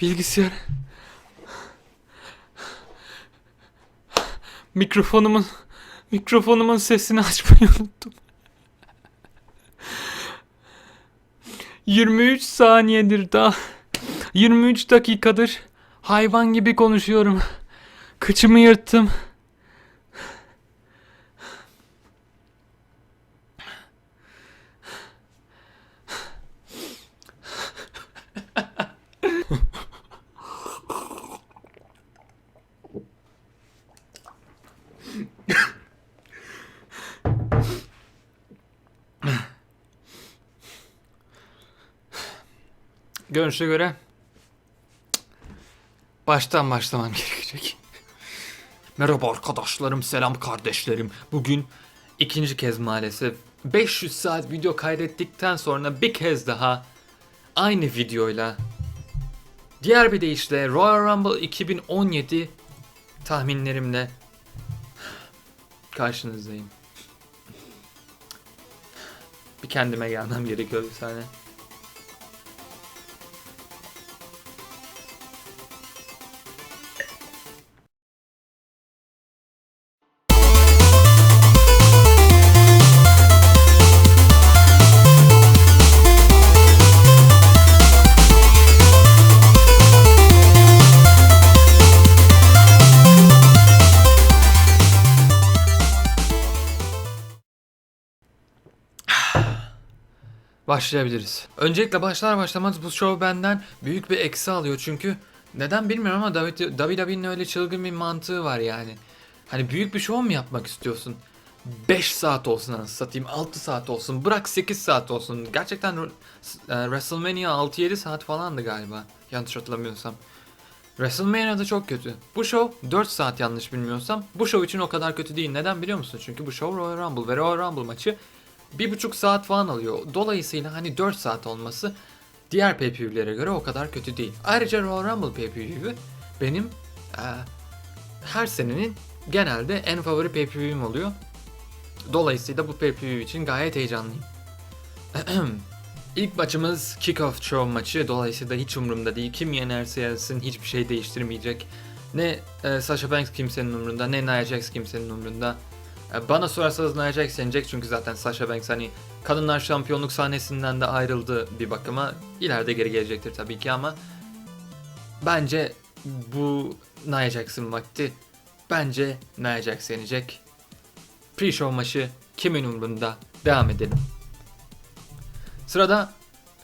Bilgisayar. Mikrofonumun mikrofonumun sesini açmayı unuttum. 23 saniyedir daha. 23 dakikadır hayvan gibi konuşuyorum. Kıçımı yırttım. Görünüşe göre baştan başlamam gerekecek. Merhaba arkadaşlarım, selam kardeşlerim. Bugün ikinci kez maalesef 500 saat video kaydettikten sonra bir kez daha aynı videoyla diğer bir deyişle Royal Rumble 2017 tahminlerimle karşınızdayım. Bir kendime gelmem gerekiyor bir saniye. Başlayabiliriz. Öncelikle başlar başlamaz bu show benden büyük bir eksi alıyor çünkü neden bilmiyorum ama WWE'nin öyle çılgın bir mantığı var yani. Hani büyük bir show mu yapmak istiyorsun? 5 saat olsun anasını satayım 6 saat olsun bırak 8 saat olsun. Gerçekten e, WrestleMania 6-7 saat falandı galiba yanlış hatırlamıyorsam. WrestleMania'da çok kötü. Bu show 4 saat yanlış bilmiyorsam. Bu show için o kadar kötü değil. Neden biliyor musun? Çünkü bu show Royal Rumble ve Royal Rumble maçı bir buçuk saat falan alıyor. Dolayısıyla hani 4 saat olması diğer pay-per-view'lere göre o kadar kötü değil. Ayrıca Royal Rumble pay-per-view'u benim e, her senenin genelde en favori pay-per-view'um oluyor. Dolayısıyla bu pay-per-view için gayet heyecanlıyım. İlk maçımız Kickoff Show maçı. Dolayısıyla hiç umurumda değil. Kim yenerse yensin hiçbir şey değiştirmeyecek. Ne e, Sasha Banks kimsenin umurunda ne Nia Jax kimsenin umurunda. E, Bana sorarsanız Nia Jax yenecek çünkü zaten Sasha Banks hani kadınlar şampiyonluk sahnesinden de ayrıldı bir bakıma. İleride geri gelecektir tabii ki ama bence bu Nia Jax'ın vakti. Bence Nia Jax yenecek. Pre-show maçı kimin umurunda? Devam edelim. Sırada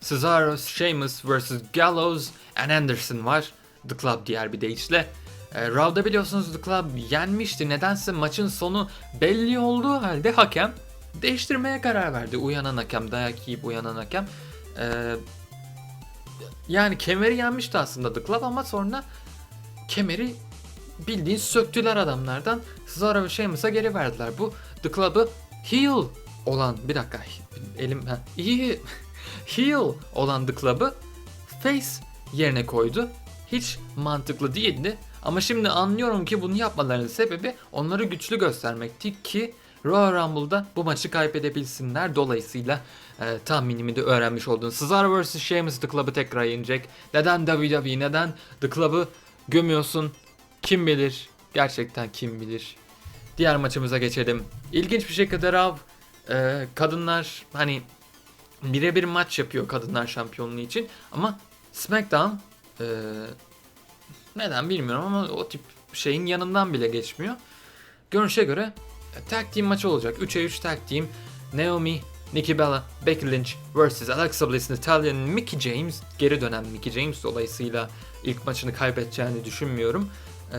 Cesaro, Sheamus vs. Gallows and Anderson var. The Club diğer bir deyişle. E, biliyorsunuz The Club yenmişti. Nedense maçın sonu belli olduğu halde hakem değiştirmeye karar verdi. Uyanan hakem, dayak yiyip uyanan hakem. E, yani kemeri yenmişti aslında The Club ama sonra kemeri bildiğin söktüler adamlardan. Cesaro ve Sheamus'a geri verdiler. Bu The Club'ı heel olan bir dakika elim ha, iyi heel olan The Club'ı face yerine koydu. Hiç mantıklı değildi. Ama şimdi anlıyorum ki bunu yapmalarının sebebi onları güçlü göstermekti ki Royal Rumble'da bu maçı kaybedebilsinler. Dolayısıyla e, tahminimi de öğrenmiş oldun. Cesaro vs. Sheamus The Club'ı tekrar yenecek. Neden WWE neden The Club'ı gömüyorsun? Kim bilir? Gerçekten kim bilir? Diğer maçımıza geçelim. İlginç bir şekilde Raw e, kadınlar hani birebir maç yapıyor kadınlar şampiyonluğu için ama SmackDown e, neden bilmiyorum ama o tip şeyin yanından bile geçmiyor. Görünüşe göre e, tag team maçı olacak. 3'e 3 tag team. Naomi, Nikki Bella, Becky Lynch vs. Alexa Bliss, Natalya, Mickey James. Geri dönen Mickey James dolayısıyla ilk maçını kaybedeceğini düşünmüyorum. Ee,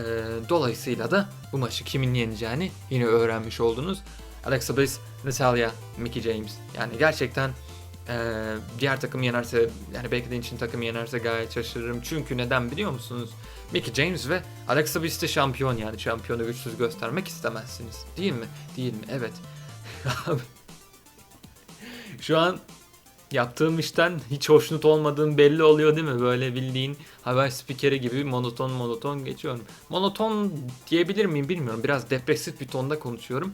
dolayısıyla da bu maçı kimin yeneceğini yine öğrenmiş oldunuz. Alexa Bliss, Natalya, Mickey James. Yani gerçekten ee, diğer takım yenerse yani Becky Lynch'in takımı yenerse gayet şaşırırım. Çünkü neden biliyor musunuz? Mickey James ve Alexa Bliss de şampiyon yani şampiyonu güçsüz göstermek istemezsiniz. Değil mi? Değil mi? Evet. Şu an yaptığım işten hiç hoşnut olmadığım belli oluyor değil mi? Böyle bildiğin haber spikeri gibi monoton monoton geçiyorum. Monoton diyebilir miyim bilmiyorum. Biraz depresif bir tonda konuşuyorum.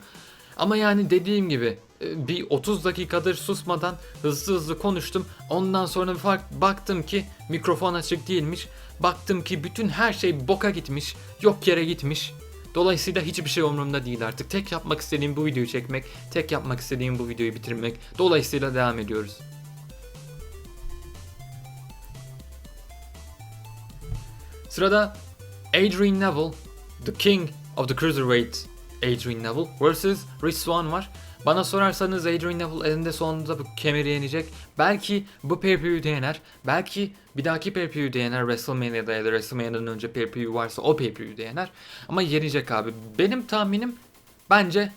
Ama yani dediğim gibi bir 30 dakikadır susmadan hızlı hızlı konuştum. Ondan sonra fark baktım ki mikrofon açık değilmiş baktım ki bütün her şey boka gitmiş, yok yere gitmiş. Dolayısıyla hiçbir şey umurumda değil artık. Tek yapmak istediğim bu videoyu çekmek, tek yapmak istediğim bu videoyu bitirmek. Dolayısıyla devam ediyoruz. Sırada Adrian Neville, The King of the Cruiserweight Adrian Neville vs. Rich Swann var. Bana sorarsanız Adrian Neville elinde sonunda bu kemeri yenecek. Belki bu pay-per-view'de yener. Belki bir dahaki pay-per-view'de yener. WrestleMania'da ya da WrestleMania'dan önce pay-per-view varsa o pay-per-view'de yener. Ama yenecek abi. Benim tahminim bence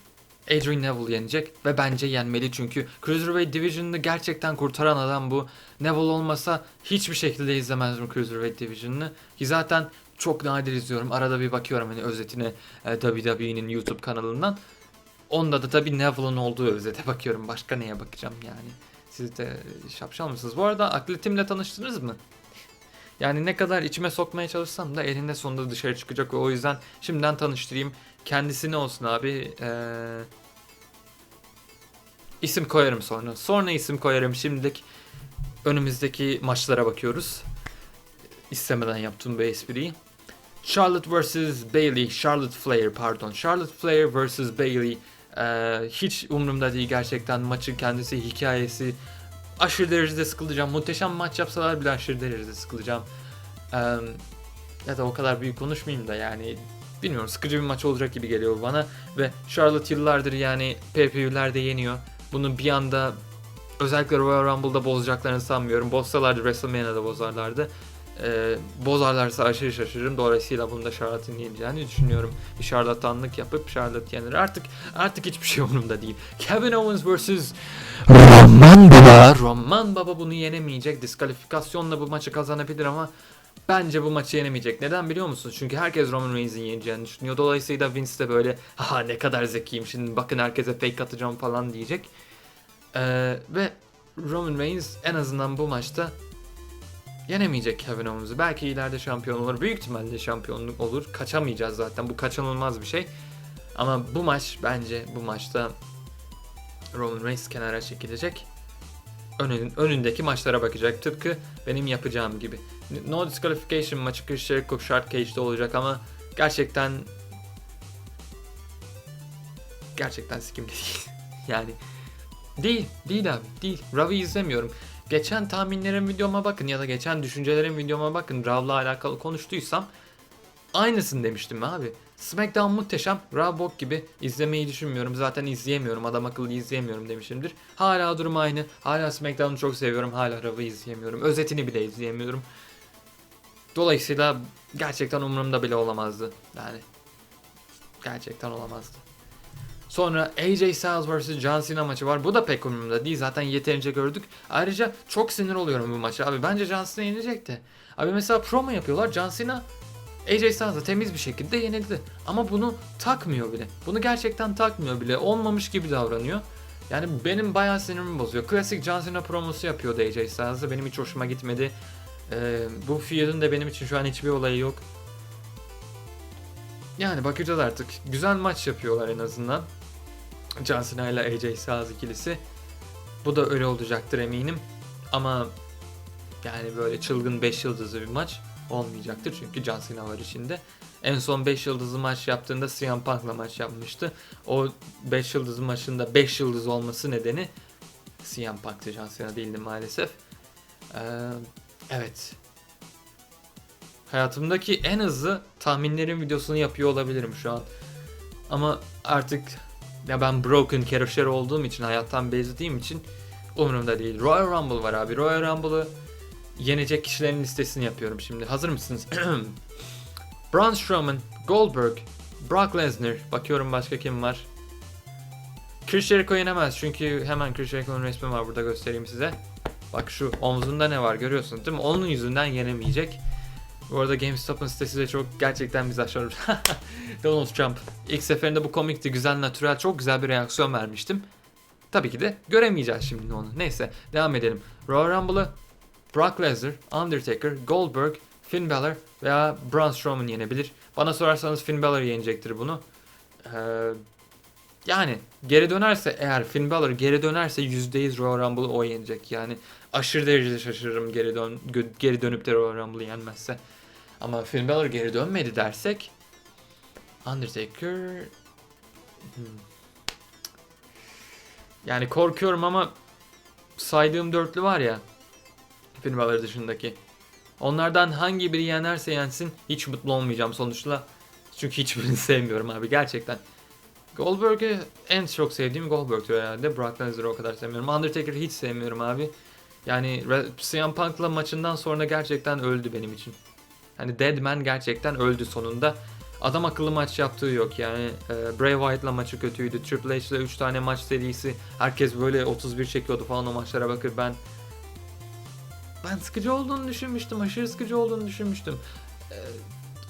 Adrian Neville yenecek ve bence yenmeli çünkü Cruiserweight Division'ını gerçekten kurtaran adam bu. Neville olmasa hiçbir şekilde izlemezdim Cruiserweight Division'ını. Ki zaten çok nadir izliyorum. Arada bir bakıyorum hani özetine WWE'nin YouTube kanalından. Onda da tabii Neville'ın olduğu özete bakıyorum. Başka neye bakacağım yani. Siz de şapşal mısınız? Bu arada atletimle tanıştınız mı? Yani ne kadar içime sokmaya çalışsam da elinde sonunda dışarı çıkacak. O yüzden şimdiden tanıştırayım. Kendisi ne olsun abi? Ee, isim koyarım sonra. Sonra isim koyarım. Şimdilik önümüzdeki maçlara bakıyoruz. İstemeden yaptığım bu espriyi. Charlotte vs Bailey, Charlotte Flair pardon. Charlotte Flair vs Bailey. Ee, hiç umurumda değil gerçekten maçın kendisi, hikayesi. Aşırı derecede sıkılacağım. Muhteşem maç yapsalar bile aşırı derecede sıkılacağım. Ee, ya da o kadar büyük konuşmayayım da yani bilmiyorum sıkıcı bir maç olacak gibi geliyor bana ve Charlotte yıllardır yani pay-per-view'lerde yeniyor. Bunu bir anda özellikle Royal Rumble'da bozacaklarını sanmıyorum. Bozsalardı WrestleMania'da bozarlardı. Ee, bozarlarsa aşırı şaşırırım. Dolayısıyla bunda Charlotte'ın yeneceğini düşünüyorum. Bir şarlatanlık yapıp Charlotte yenir. Artık artık hiçbir şey umurumda değil. Kevin Owens vs. Roman Baba. Roman Baba bunu yenemeyecek. Diskalifikasyonla bu maçı kazanabilir ama Bence bu maçı yenemeyecek. Neden biliyor musunuz? Çünkü herkes Roman Reigns'in yeneceğini düşünüyor. Dolayısıyla Vince de böyle ha ne kadar zekiyim şimdi bakın herkese fake atacağım falan diyecek. Ee, ve Roman Reigns en azından bu maçta yenemeyecek Kevin Owens'ı. Belki ileride şampiyon olur. Büyük ihtimalle şampiyonluk olur. Kaçamayacağız zaten. Bu kaçınılmaz bir şey. Ama bu maç bence bu maçta Roman Reigns kenara çekilecek. Önün, önündeki maçlara bakacak. Tıpkı benim yapacağım gibi. No disqualification maçı Chris Jericho Shark Cage'de olacak ama gerçekten gerçekten sikimde değil. yani değil, değil abi, değil. Raw'ı izlemiyorum. Geçen tahminlerim videoma bakın ya da geçen düşüncelerim videoma bakın. Raw'la alakalı konuştuysam aynısını demiştim abi. SmackDown muhteşem, Raw bok gibi izlemeyi düşünmüyorum. Zaten izleyemiyorum, adam akıllı izleyemiyorum demişimdir. Hala durum aynı. Hala SmackDown'u çok seviyorum, hala Raw'ı izleyemiyorum. Özetini bile izleyemiyorum. Dolayısıyla gerçekten umurumda bile olamazdı. Yani gerçekten olamazdı. Sonra AJ Styles vs John Cena maçı var. Bu da pek umurumda değil. Zaten yeterince gördük. Ayrıca çok sinir oluyorum bu maça. Abi bence John Cena yenecekti. Abi mesela promo yapıyorlar. John Cena AJ Styles'a temiz bir şekilde yenildi. Ama bunu takmıyor bile. Bunu gerçekten takmıyor bile. Olmamış gibi davranıyor. Yani benim bayağı sinirimi bozuyor. Klasik John Cena promosu yapıyordu AJ Styles'a. Benim hiç hoşuma gitmedi. Ee, bu feud'un da benim için şu an hiçbir olayı yok. Yani bakacağız artık. Güzel maç yapıyorlar en azından. John Cena ile AJ Styles ikilisi. Bu da öyle olacaktır eminim. Ama yani böyle çılgın 5 yıldızlı bir maç olmayacaktır. Çünkü John Cena var içinde. En son 5 yıldızlı maç yaptığında CM Punk'la maç yapmıştı. O 5 yıldızlı maçında 5 yıldız olması nedeni CM Punk'tı John Cena değildi maalesef. Ee, evet. Hayatımdaki en hızlı tahminlerin videosunu yapıyor olabilirim şu an. Ama artık ya ben broken character olduğum için hayattan bezdiğim için umurumda değil. Royal Rumble var abi. Royal Rumble'ı yenecek kişilerin listesini yapıyorum şimdi. Hazır mısınız? Braun Strowman, Goldberg, Brock Lesnar. Bakıyorum başka kim var. Chris Jericho yenemez çünkü hemen Chris Jericho'nun resmi var burada göstereyim size. Bak şu omzunda ne var görüyorsunuz değil mi? Onun yüzünden yenemeyecek. Bu arada GameStop'un sitesi de çok gerçekten biz aşağı Donald Trump. İlk seferinde bu komikti, güzel, natürel, çok güzel bir reaksiyon vermiştim. Tabii ki de göremeyeceğiz şimdi onu. Neyse devam edelim. Royal Rumble'ı Brock Lesnar, Undertaker, Goldberg, Finn Balor veya Braun Strowman yenebilir. Bana sorarsanız Finn Balor yenecektir bunu. Ee, yani geri dönerse eğer Finn Balor geri dönerse %100 Royal Rumble'ı o yenecek. Yani aşırı derecede şaşırırım geri dön geri dönüp de Royal Rumble'ı yenmezse. Ama Finn Balor geri dönmedi dersek Undertaker Hmm. yani korkuyorum ama saydığım dörtlü var ya Finn Balor dışındaki onlardan hangi biri yenerse yensin hiç mutlu olmayacağım sonuçta. Çünkü hiçbirini sevmiyorum abi gerçekten. Goldberg'ı en çok sevdiğim Goldberg'tür herhalde. Brock Lesnar'ı o kadar sevmiyorum. Undertaker'ı hiç sevmiyorum abi. Yani CM Punk'la maçından sonra gerçekten öldü benim için. Hani Deadman gerçekten öldü sonunda. Adam akıllı maç yaptığı yok yani. Ee, Bray Wyatt'la maçı kötüydü. Triple H'le 3 tane maç serisi. Herkes böyle 31 çekiyordu falan o maçlara bakır ben. Ben sıkıcı olduğunu düşünmüştüm. Aşırı sıkıcı olduğunu düşünmüştüm.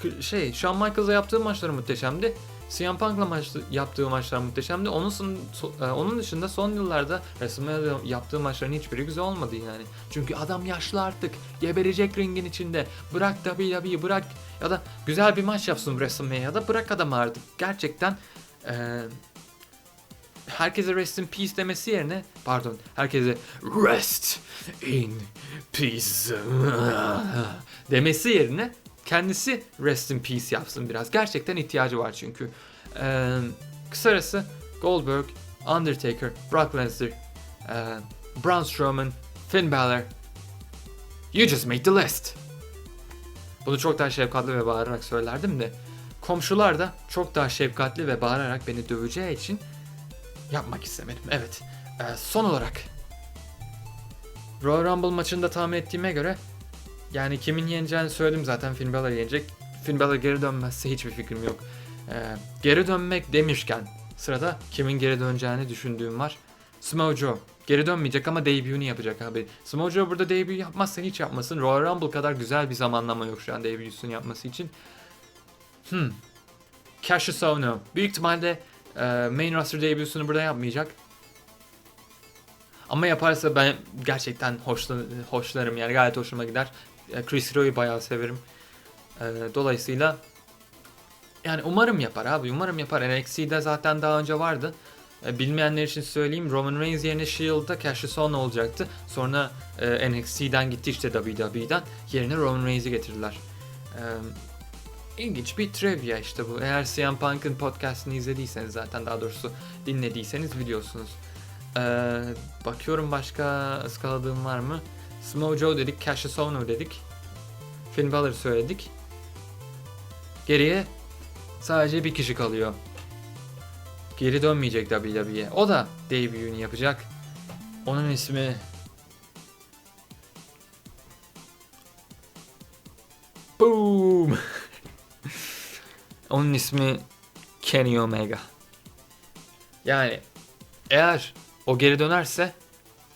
K- şey, Shawn Michaels'a yaptığı maçları muhteşemdi. CM Punk'la maç, yaptığı maçlar muhteşemdi. Onun, son- so- e, onun dışında son yıllarda WrestleMania'da yaptığı maçların hiçbiri güzel olmadı yani. Çünkü adam yaşlı artık. Geberecek ringin içinde. Bırak WWE bırak ya da güzel bir maç yapsın WrestleMania'da bırak adamı artık. Gerçekten e, herkese rest in peace demesi yerine pardon herkese rest in peace demesi yerine kendisi rest in peace yapsın biraz. Gerçekten ihtiyacı var çünkü. Ee, kısarası Goldberg, Undertaker, Brock Lesnar, e, Braun Strowman, Finn Balor. You just made the list. Bunu çok daha şefkatli ve bağırarak söylerdim de komşular da çok daha şefkatli ve bağırarak beni döveceği için yapmak istemedim. Evet. Ee, son olarak Royal Rumble maçında tahmin ettiğime göre yani kimin yeneceğini söyledim zaten Finn Balor yenecek. Finn Balor geri dönmezse hiçbir fikrim yok. Ee, geri dönmek demişken sırada kimin geri döneceğini düşündüğüm var. Samoa Joe. Geri dönmeyecek ama debut'unu yapacak abi. Samoa Joe burada debut yapmazsa hiç yapmasın. Royal Rumble kadar güzel bir zamanlama yok şu an debut'unu yapması için. Hmm. Cassius Ohno. Büyük ihtimalle e, main roster debut'unu burada yapmayacak. Ama yaparsa ben gerçekten hoşla, hoşlarım yani gayet hoşuma gider. Chris Hero'yu bayağı severim. E, dolayısıyla yani umarım yapar abi umarım yapar. NXT'de zaten daha önce vardı. E, bilmeyenler için söyleyeyim Roman Reigns yerine Shield'da Cassius Ohno olacaktı. Sonra e, NXT'den gitti işte WWE'den. Yerine Roman Reigns'i getirdiler. E, ilginç bir trivia işte bu. Eğer CM Punk'ın podcastini izlediyseniz zaten daha doğrusu dinlediyseniz biliyorsunuz. Ee, bakıyorum başka ıskaladığım var mı? Samoa Joe dedik, Cassius Ohno dedik. Finn Balor söyledik. Geriye sadece bir kişi kalıyor. Geri dönmeyecek WWE. O da debut'unu yapacak. Onun ismi Boom. Onun ismi Kenny Omega. Yani eğer o geri dönerse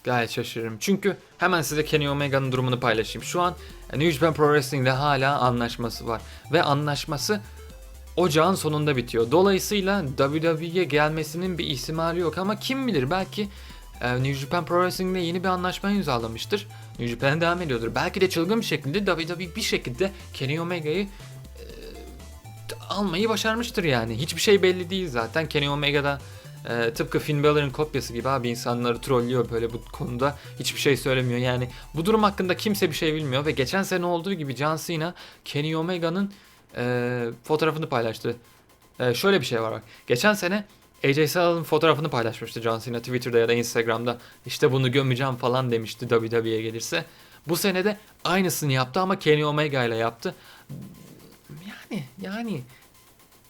gayet şaşırırım. Çünkü hemen size Kenny Omega'nın durumunu paylaşayım. Şu an New Japan Pro Wrestling'de hala anlaşması var. Ve anlaşması ocağın sonunda bitiyor. Dolayısıyla WWE'ye gelmesinin bir ihtimali yok ama kim bilir belki e, New Japan Pro Wrestling'de yeni bir anlaşma imzalamıştır. New Japan'a devam ediyordur. Belki de çılgın bir şekilde WWE bir şekilde Kenny Omega'yı e, almayı başarmıştır yani. Hiçbir şey belli değil zaten. Kenny Omega'da ee, tıpkı Finn Balor'ın kopyası gibi abi insanları trollüyor böyle bu konuda hiçbir şey söylemiyor yani bu durum hakkında kimse bir şey bilmiyor ve geçen sene olduğu gibi John Cena Kenny Omega'nın e, fotoğrafını paylaştı. E, şöyle bir şey var bak geçen sene AJ Styles'ın fotoğrafını paylaşmıştı John Cena Twitter'da ya da Instagram'da işte bunu gömeceğim falan demişti WWE'ye gelirse. Bu sene de aynısını yaptı ama Kenny Omega ile yaptı. Yani yani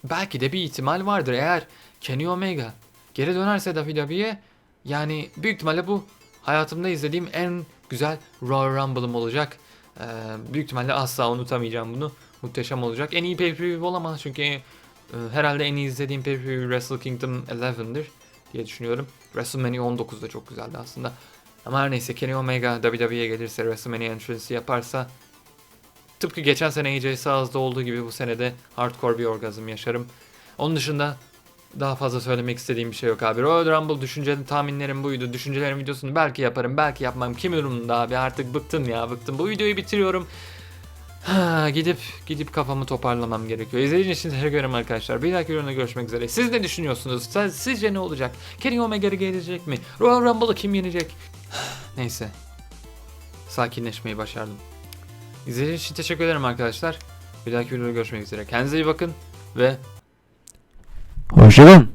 belki de bir ihtimal vardır eğer Kenny Omega geri dönerse WWE'ye yani büyük ihtimalle bu hayatımda izlediğim en güzel Royal Rumble'ım olacak. Ee, büyük ihtimalle asla unutamayacağım bunu. Muhteşem olacak. En iyi pay-per-view olamaz çünkü e, herhalde en iyi izlediğim pay-per-view Wrestle Kingdom 11'dir diye düşünüyorum. WrestleMania 19 da çok güzeldi aslında. Ama her neyse Kenny Omega WWE'ye gelirse WrestleMania entrance'ı yaparsa tıpkı geçen sene AJ Styles'da olduğu gibi bu senede hardcore bir orgazm yaşarım. Onun dışında daha fazla söylemek istediğim bir şey yok abi. Royal Rumble düşünceli tahminlerim buydu. Düşüncelerim videosunu belki yaparım, belki yapmam. Kim umurumda abi artık bıktım ya bıktım. Bu videoyu bitiriyorum. Ha, gidip gidip kafamı toparlamam gerekiyor. İzlediğiniz için teşekkür ederim arkadaşlar. Bir dahaki videoda görüşmek üzere. Siz ne düşünüyorsunuz? Siz- Sizce ne olacak? Kenny Omega gelecek mi? Royal Rumble'ı kim yenecek? Neyse. Sakinleşmeyi başardım. İzlediğiniz için teşekkür ederim arkadaşlar. Bir dahaki videoda görüşmek üzere. Kendinize iyi bakın ve Hoşçakalın.